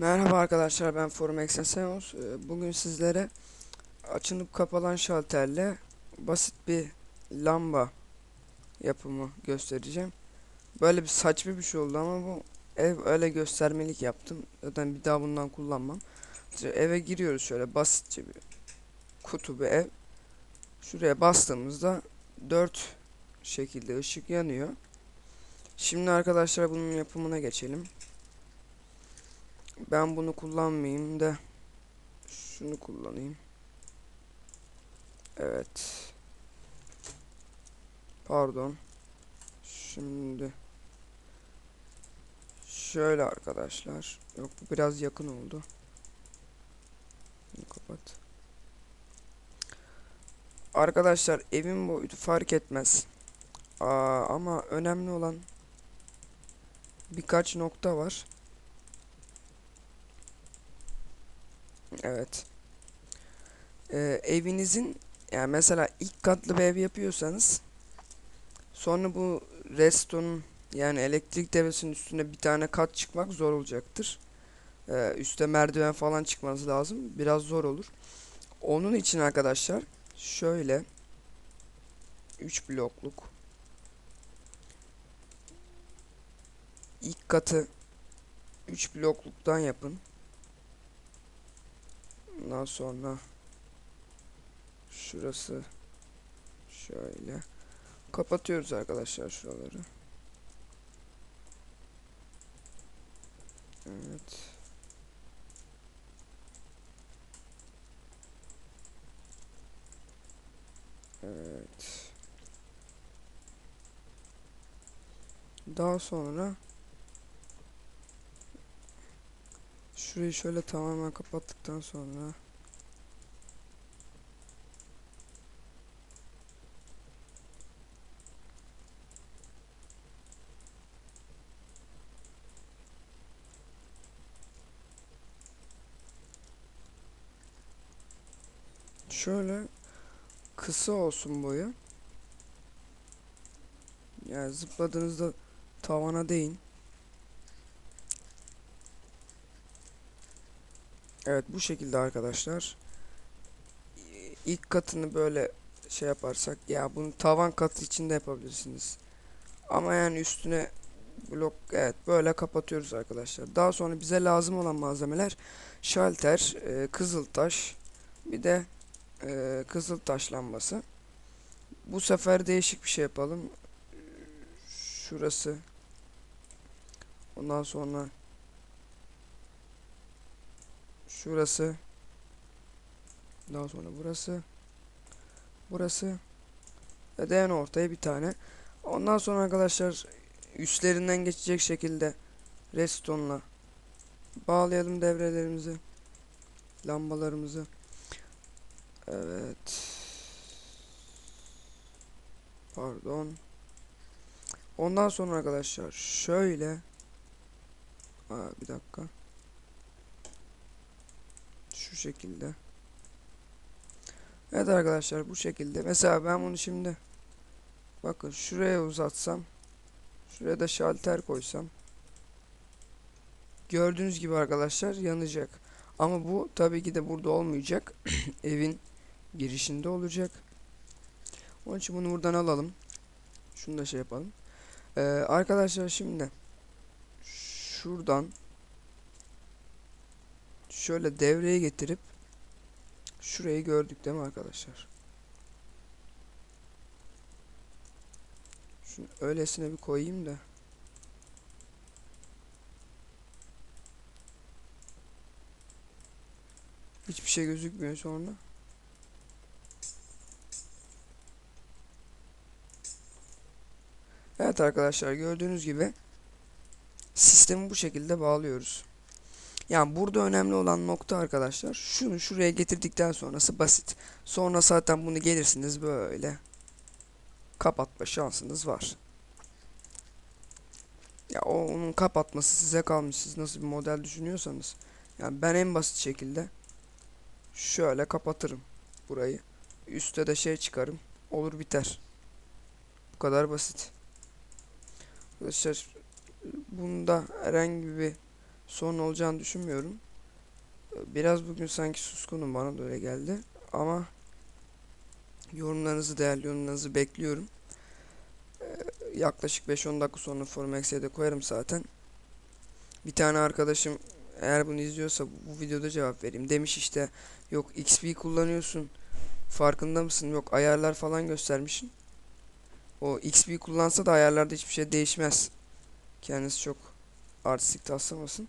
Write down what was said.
Merhaba arkadaşlar ben Forum Exeseos. Ee, Bugün sizlere açılıp kapalan şalterle basit bir lamba yapımı göstereceğim. Böyle bir saçma bir şey oldu ama bu ev öyle göstermelik yaptım. Zaten bir daha bundan kullanmam. İşte eve giriyoruz şöyle basitçe bir kutu bir ev. Şuraya bastığımızda 4 şekilde ışık yanıyor. Şimdi arkadaşlar bunun yapımına geçelim. Ben bunu kullanmayayım da şunu kullanayım. Evet. Pardon. Şimdi şöyle arkadaşlar. Yok bu biraz yakın oldu. Bunu kapat. Arkadaşlar evin boyutu fark etmez. Aa, ama önemli olan birkaç nokta var. Evet. Ee, evinizin yani mesela ilk katlı bir ev yapıyorsanız sonra bu restonun yani elektrik devresinin üstüne bir tane kat çıkmak zor olacaktır. Ee, üste merdiven falan çıkmanız lazım. Biraz zor olur. Onun için arkadaşlar şöyle 3 blokluk ilk katı 3 blokluktan yapın. Ondan sonra şurası şöyle kapatıyoruz arkadaşlar şuraları. Evet. Evet. Daha sonra Şurayı şöyle tamamen kapattıktan sonra şöyle kısa olsun boyu. Yani zıpladığınızda tavana değin. Evet bu şekilde arkadaşlar. İlk katını böyle şey yaparsak ya bunu tavan katı içinde yapabilirsiniz. Ama yani üstüne blok evet böyle kapatıyoruz arkadaşlar. Daha sonra bize lazım olan malzemeler şalter, e, kızıltaş, bir de e, kızıltaş lambası. Bu sefer değişik bir şey yapalım. Şurası. Ondan sonra Şurası. Daha sonra burası. Burası. Ve en ortaya bir tane. Ondan sonra arkadaşlar üstlerinden geçecek şekilde restonla bağlayalım devrelerimizi. Lambalarımızı. Evet. Pardon. Ondan sonra arkadaşlar şöyle Aa, bir dakika şekilde. Evet arkadaşlar bu şekilde. Mesela ben bunu şimdi bakın şuraya uzatsam şuraya da şalter koysam gördüğünüz gibi arkadaşlar yanacak. Ama bu tabii ki de burada olmayacak. Evin girişinde olacak. Onun için bunu buradan alalım. Şunu da şey yapalım. Ee, arkadaşlar şimdi şuradan şöyle devreye getirip şurayı gördük değil mi arkadaşlar? Şunu öylesine bir koyayım da. Hiçbir şey gözükmüyor sonra. Evet arkadaşlar gördüğünüz gibi sistemi bu şekilde bağlıyoruz. Yani burada önemli olan nokta arkadaşlar şunu şuraya getirdikten sonrası basit. Sonra zaten bunu gelirsiniz böyle kapatma şansınız var. Ya o onun kapatması size kalmış. Siz nasıl bir model düşünüyorsanız. Yani ben en basit şekilde şöyle kapatırım burayı. Üste de şey çıkarım. Olur biter. Bu kadar basit. Arkadaşlar bunda herhangi bir sorun olacağını düşünmüyorum. Ee, Biraz bugün sanki suskunum bana da öyle geldi. Ama yorumlarınızı, değerli yorumlarınızı bekliyorum. Ee, Yaklaşık 5-10 dakika sonra Formex'e de koyarım zaten. Bir tane arkadaşım eğer bunu izliyorsa bu videoda cevap vereyim. Demiş işte yok XP kullanıyorsun. Farkında mısın? Yok ayarlar falan göstermişsin. O XP kullansa da ayarlarda hiçbir şey değişmez. Kendisi çok artistik taslamasın.